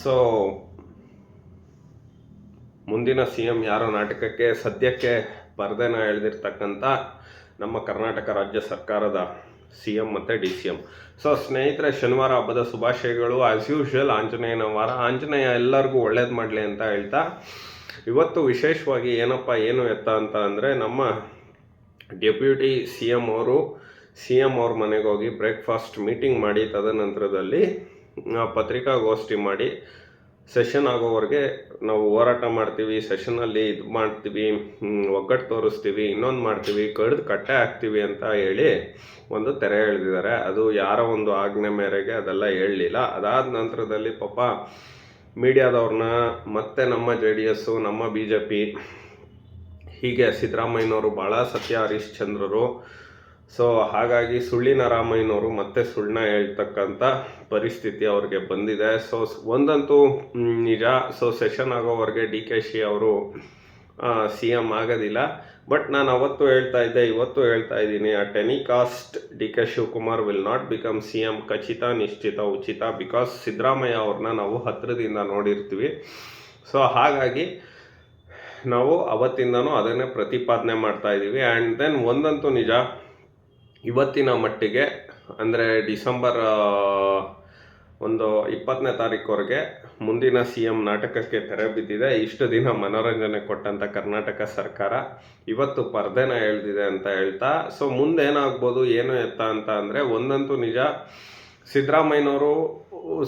So ಮುಂದಿನ C M ಯಾರೋ ನಾಟಕಕ್ಕೆ ಸದ್ಯಕ್ಕೆ ಪರದೆನ ಎಳೆದಿರ್ತಕ್ಕಂಥ ನಮ್ಮ ಕರ್ನಾಟಕ ರಾಜ್ಯ ಸರ್ಕಾರದ ಸಿ ಎಂ ಮತ್ತು ಡಿ ಸಿ ಎಂ ಸೊ ಸ್ನೇಹಿತರೆ, ಶನಿವಾರ ಹಬ್ಬದ ಶುಭಾಶಯಗಳು. ಆ್ಯಸ್ ಯೂಶುವಲ್ ಆಂಜನೇಯನ ವಾರ. ಆಂಜನೇಯ ಎಲ್ಲರಿಗೂ ಒಳ್ಳೇದು ಮಾಡಲಿ ಅಂತ ಹೇಳ್ತಾ, ಇವತ್ತು ವಿಶೇಷವಾಗಿ ಏನಪ್ಪ, ಏನು ಎತ್ತ ಅಂತ ಅಂದರೆ ನಮ್ಮ ಡೆಪ್ಯೂಟಿ ಸಿ ಎಂ ಅವರು ಸಿ ಎಂ ಅವ್ರ ಮನೆಗೆ ಹೋಗಿ ಬ್ರೇಕ್ಫಾಸ್ಟ್ ಮೀಟಿಂಗ್ ಮಾಡಿ ತದನಂತರದಲ್ಲಿ ಪತ್ರಿಕಾಗೋಷ್ಠಿ ಮಾಡಿ ಸೆಷನ್ ಆಗೋವರೆಗೆ ನಾವು ಹೋರಾಟ ಮಾಡ್ತೀವಿ, ಸೆಷನಲ್ಲಿ ಇದು ಮಾಡ್ತೀವಿ ಒಗ್ಗಟ್ಟು ತೋರಿಸ್ತೀವಿ, ಇನ್ನೊಂದು ಮಾಡ್ತೀವಿ, ಕಡ್ದು ಕಟ್ಟೆ ಹಾಕ್ತೀವಿ ಅಂತ ಹೇಳಿ ಒಂದು ತೆರೆ ಎಳೆದಿದ್ದಾರೆ ಅದು ಯಾರ ಒಂದು ಆಜ್ಞೆ ಮೇರೆಗೆ ಅದೆಲ್ಲ ಹೇಳಲಿಲ್ಲ ಅದಾದ ನಂತರದಲ್ಲಿ ಪಾಪ ಮೀಡಿಯಾದವ್ರನ್ನ ಮತ್ತೆ ನಮ್ಮ ಜೆ ಡಿ ಎಸ್ಸು ನಮ್ಮ ಬಿ ಜೆ ಪಿ, ಹೀಗೆ ಸಿದ್ದರಾಮಯ್ಯನವರು ಭಾಳ ಸತ್ಯ ಹರಿಶ್ಚಂದ್ರರು ಸೊ ಹಾಗಾಗಿ ಸುಳ್ಳಿನ ರಾಮಯ್ಯನವರು ಮತ್ತೆ ಸುಳ್ಳನ್ನ ಹೇಳ್ತಕ್ಕಂಥ ಪರಿಸ್ಥಿತಿ ಅವ್ರಿಗೆ ಬಂದಿದೆ. ಸೊ, ಒಂದಂತೂ ನಿಜ. ಸೊ ಸೆಷನ್ ಆಗೋವರೆಗೆ ಡಿ ಕೆ ಶಿ ಅವರು ಸಿ ಎಂ ಆಗೋದಿಲ್ಲ. ಬಟ್ ನಾನು ಅವತ್ತು ಹೇಳ್ತಾ ಇದ್ದೆ, ಇವತ್ತು ಹೇಳ್ತಾ ಇದ್ದೀನಿ. At any cost D K Shivakumar will not become C M ಖಚಿತ, ನಿಶ್ಚಿತ, ಉಚಿತ ಬಿಕಾಸ್ ಸಿದ್ದರಾಮಯ್ಯ ಅವ್ರನ್ನ ನಾವು ಹತ್ತಿರದಿಂದ ನೋಡಿರ್ತೀವಿ. ಸೊ ಹಾಗಾಗಿ ನಾವು ಅವತ್ತಿಂದನೂ ಅದನ್ನೇ ಪ್ರತಿಪಾದನೆ ಮಾಡ್ತಾ ಇದ್ದೀವಿ. ಆ್ಯಂಡ್ ದೆನ್ ಒಂದಂತೂ ನಿಜ. ಇವತ್ತಿನ ಮಟ್ಟಿಗೆ, ಅಂದರೆ ಡಿಸೆಂಬರ್ ಒಂದು ಇಪ್ಪತ್ತನೇ ತಾರೀಕುವರೆಗೆ ಮುಂದಿನ ಸಿ ಎಂ ನಾಟಕಕ್ಕೆ ತೆರೆ ಬಿದ್ದಿದೆ. ಇಷ್ಟು ದಿನ ಮನೋರಂಜನೆ ಕೊಟ್ಟಂಥ ಕರ್ನಾಟಕ ಸರ್ಕಾರ ಇವತ್ತು ಪರ್ದೆನ ಎಳೆದಿದೆ ಅಂತ ಹೇಳ್ತಾ, ಸೊ ಮುಂದೇನಾಗ್ಬೋದು, ಏನು ಎತ್ತ ಅಂತ ಅಂದರೆ ಒಂದಂತೂ ನಿಜ, ಸಿದ್ದರಾಮಯ್ಯನವರು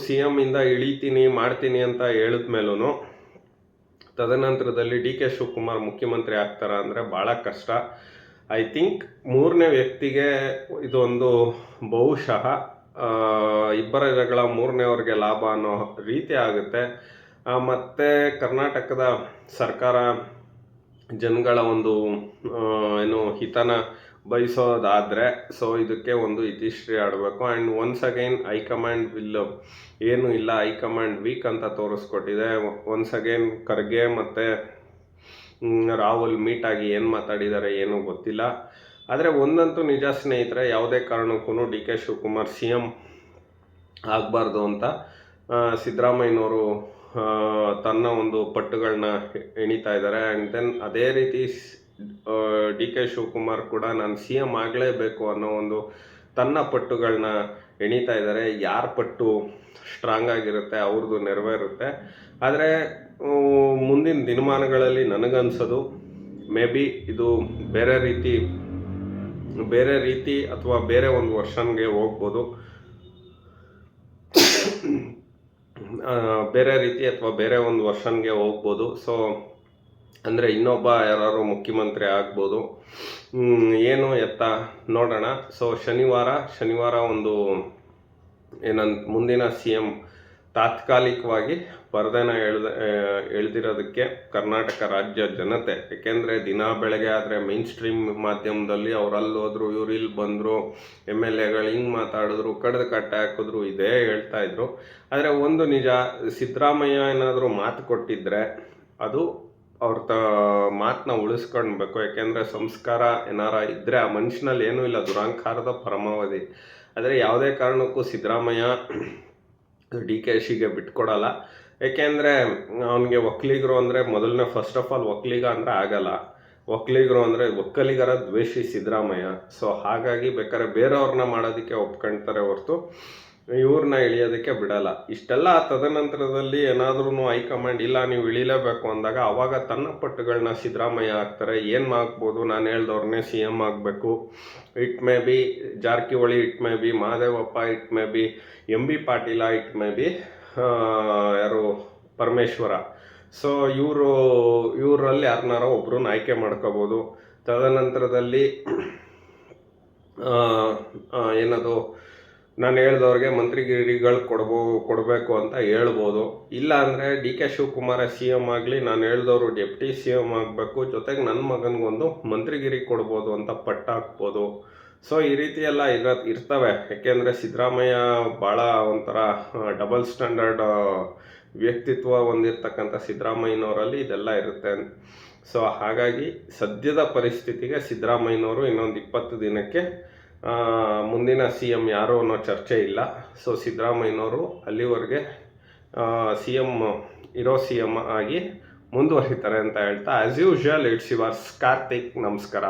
ಸಿ ಎಂ ಇಂದ ಇಳಿತೀನಿ, ಮಾಡ್ತೀನಿ ಅಂತ ಹೇಳಿದ ಮೇಲೂ ತದನಂತರದಲ್ಲಿ ಡಿ ಕೆ ಶಿವಕುಮಾರ್ ಮುಖ್ಯಮಂತ್ರಿ ಆಗ್ತಾರ ಅಂದರೆ ಭಾಳ ಕಷ್ಟ. ಐ ಥಿಂಕ್ ಮೂರನೇ ವ್ಯಕ್ತಿಗೆ ಇದೊಂದು ಬಹುಶಃ ಇಬ್ಬರ ಜಗಳ ಮೂರನೇವ್ರಿಗೆ ಲಾಭ ಅನ್ನೋ ರೀತಿ ಆಗುತ್ತೆ. ಮತ್ತು ಕರ್ನಾಟಕದ ಸರ್ಕಾರ ಜನಗಳ ಒಂದು ಏನು ಹಿತನ ಬಯಸೋದಾದರೆ ಸೊ ಇದಕ್ಕೆ ಒಂದು ಇತಿಶ್ರೀ ಆಡಬೇಕು. And once again high command will ಏನು ಇಲ್ಲ, ಹೈಕಮಾಂಡ್ ವೀಕ್ ಅಂತ ತೋರಿಸ್ಕೊಟ್ಟಿದೆ. ಒನ್ಸ್ ಅಗೈನ್ ಖರ್ಗೆ ಮತ್ತು ರಾಹುಲ್ ಮೀಟ್ ಆಗಿ ಏನು ಮಾತಾಡಿದ್ದಾರೆ ಏನೂ ಗೊತ್ತಿಲ್ಲ. ಆದರೆ ಒಂದಂತೂ ನಿಜ ಸ್ನೇಹಿತರೆ, ಯಾವುದೇ ಕಾರಣಕ್ಕೂ D K Shivakumar C M ಆಗಬಾರ್ದು ಅಂತ ಸಿದ್ದರಾಮಯ್ಯನವರು ತನ್ನ ಒಂದು ಪಟ್ಟುಗಳನ್ನ ಎಣಿತಾ ಇದ್ದಾರೆ. ಆ್ಯಂಡ್ ದೆನ್ ಅದೇ ರೀತಿ ಡಿ ಕೆ ಶಿವಕುಮಾರ್ ಕೂಡ ನಾನು ಸಿ ಎಂ ಆಗಲೇಬೇಕು ಅನ್ನೋ ಒಂದು ತನ್ನ ಪಟ್ಟುಗಳನ್ನ ಎಣಿತಾ ಇದ್ದಾರೆ, ಯಾರ ಪಟ್ಟು ಸ್ಟ್ರಾಂಗ್ ಆಗಿರುತ್ತೆ ಅವ್ರದ್ದು ನೆರವೇರುತ್ತೆ ಆದರೆ ಮುಂದಿನ ದಿನಮಾನಗಳಲ್ಲಿ ನನಗನ್ಸೋದು, ಮೇ ಬಿ ಇದು ಬೇರೆ ರೀತಿ ಬೇರೆ ರೀತಿ ಅಥವಾ ಬೇರೆ ಒಂದು ವರ್ಷನ್ಗೆ ಹೋಗ್ಬೋದು. ಬೇರೆ ರೀತಿ ಅಥವಾ ಬೇರೆ ಒಂದು ವರ್ಷನ್ಗೆ ಹೋಗ್ಬೋದು. ಸೊ ಅಂದರೆ ಇನ್ನೊಬ್ಬ ಯಾರು ಮುಖ್ಯಮಂತ್ರಿ ಆಗ್ಬೋದು. ಏನು ಎತ್ತ? ನೋಡೋಣ. ಸೊ ಶನಿವಾರ ಶನಿವಾರ ಒಂದು ಏನಂತ ಮುಂದಿನ ಸಿ ಎಂ ತಾತ್ಕಾಲಿಕವಾಗಿ ಪರದೆನ ಎಳ್ದ ಎಳ್ದಿರೋದಕ್ಕೆ ಕರ್ನಾಟಕ ರಾಜ್ಯ ಜನತೆ, ಏಕೆಂದರೆ ದಿನ ಬೆಳಗ್ಗೆ ಆದರೆ ಮೇನ್ ಸ್ಟ್ರೀಮ್ ಮಾಧ್ಯಮದಲ್ಲಿ ಅವ್ರು ಅಲ್ಲಿ ಹೋದ್ರು, ಇವ್ರು ಇಲ್ಲಿ ಬಂದರು, ಎಂ ಎಲ್ ಎಗಳು ಹಿಂಗೆ ಮಾತಾಡಿದ್ರು, ಕಡ್ದು ಕಟ್ಟೆ ಹಾಕಿದ್ರು, ಇದೇ ಹೇಳ್ತಾ ಇದ್ರು. ಆದರೆ ಒಂದು ನಿಜ, ಸಿದ್ದರಾಮಯ್ಯ ಏನಾದರೂ ಮಾತು ಕೊಟ್ಟಿದ್ದರೆ ಅದು ಅವ್ರ ತ ಮಾತನ್ನ ಉಳಿಸ್ಕೊಳ್ಬೇಕು ಯಾಕೆಂದರೆ ಸಂಸ್ಕಾರ ಏನಾರ ಇದ್ದರೆ ಆ ಮನುಷ್ಯನಲ್ಲಿ ಏನೂ ಇಲ್ಲ, ದುರಂಕಾರದ ಪರಮಾವಧಿ. ಆದರೆ ಯಾವುದೇ ಕಾರಣಕ್ಕೂ ಸಿದ್ದರಾಮಯ್ಯ ಡಿ ಕೆ ಶಿಗೆ ಬಿಟ್ಕೊಡಲ್ಲ. ಏಕೆಂದರೆ ಅವನಿಗೆ ಒಕ್ಕಲಿಗರು ಅಂದರೆ ಮೊದಲನೇ ಫಸ್ಟ್ ಆಫ್ ಆಲ್ ಒಕ್ಕಲಿಗ ಅಂದರೆ ಆಗಲ್ಲ. ಒಕ್ಕಲಿಗರು ಅಂದರೆ ಒಕ್ಕಲಿಗರ ದ್ವೇಷಿ ಸಿದ್ದರಾಮಯ್ಯ. ಸೊ ಹಾಗಾಗಿ ಬೇಕಾದ್ರೆ ಬೇರೆಯವ್ರನ್ನ ಮಾಡೋದಕ್ಕೆ ಒಪ್ಕೊಳ್ತಾರೆ ಹೊರತು ಇವ್ರನ್ನ ಇಳಿಯೋದಕ್ಕೆ ಬಿಡಲ್ಲ. ಇಷ್ಟೆಲ್ಲ ತದನಂತರದಲ್ಲಿ ಏನಾದ್ರೂ ಹೈಕಮಾಂಡ್ ಇಲ್ಲ, ನೀವು ಇಳಿಲೇಬೇಕು ಅಂದಾಗ ಅವಾಗ ತನ್ನ ಪಟ್ಟುಗಳನ್ನ ಸಿದ್ದರಾಮಯ್ಯ ಹಾಕ್ತಾರೆ. ಏನು ಆಗ್ಬೋದು ನಾನು ಹೇಳ್ದವ್ರನ್ನೇ ಸಿ ಎಂ ಆಗಬೇಕು. It may be Jarkiholi it may be Mahadevappa it may be M B Patil it may be ಯಾರು ಪರಮೇಶ್ವರ. ಸೊ ಇವರು, ಇವರಲ್ಲಿ ಯಾರನ್ನಾರ ಒಬ್ರನ್ನ ಆಯ್ಕೆ ಮಾಡ್ಕೋಬೋದು. ತದನಂತರದಲ್ಲಿ ಏನದು? ನಾನು ಹೇಳ್ದವ್ರಿಗೆ ಮಂತ್ರಿಗಿರಿಗಳು ಕೊಡ್ಬೋ, ಕೊಡಬೇಕು ಅಂತ ಹೇಳ್ಬೋದು. ಇಲ್ಲ ಅಂದರೆ D K Shivakumara C M ಆಗಲಿ, ನಾನು ಹೇಳ್ದವರು ಡೆಪ್ಟಿ ಸಿ ಎಂ ಆಗಬೇಕು, ಜೊತೆಗೆ ನನ್ನ ಮಗನಿಗೊಂದು ಮಂತ್ರಿಗಿರಿ ಕೊಡ್ಬೋದು ಅಂತ ಪಟ್ಟ ಹಾಕ್ಬೋದು. ಸೊ, ಈ ರೀತಿ ಎಲ್ಲ ಇರ, ಇರ್ತವೆ. ಯಾಕೆಂದರೆ ಸಿದ್ದರಾಮಯ್ಯ ಭಾಳ ಒಂಥರ ಡಬಲ್ ಸ್ಟ್ಯಾಂಡರ್ಡ್ ವ್ಯಕ್ತಿತ್ವ ಹೊಂದಿರ್ತಕ್ಕಂಥ ಸಿದ್ದರಾಮಯ್ಯನವರಲ್ಲಿ ಇದೆಲ್ಲ ಇರುತ್ತೆ. ಸೊ, ಹಾಗಾಗಿ ಸದ್ಯದ ಪರಿಸ್ಥಿತಿಗೆ ಸಿದ್ದರಾಮಯ್ಯನವರು ಇನ್ನೊಂದು ಇಪ್ಪತ್ತು ದಿನಕ್ಕೆ ಮುಂದಿನ ಸಿ ಎಂ ಯಾರು ಅನ್ನೋ ಚರ್ಚೆ ಇಲ್ಲ. ಸೊ ಸಿದ್ದರಾಮಯ್ಯನವರು ಅಲ್ಲಿವರೆಗೆ ಸಿ ಎಂ ಇರೋ ಸಿ ಎಂ ಆಗಿ ಮುಂದುವರಿತಾರೆ ಅಂತ ಹೇಳ್ತಾ as usual it's yours Karthik ನಮಸ್ಕಾರ.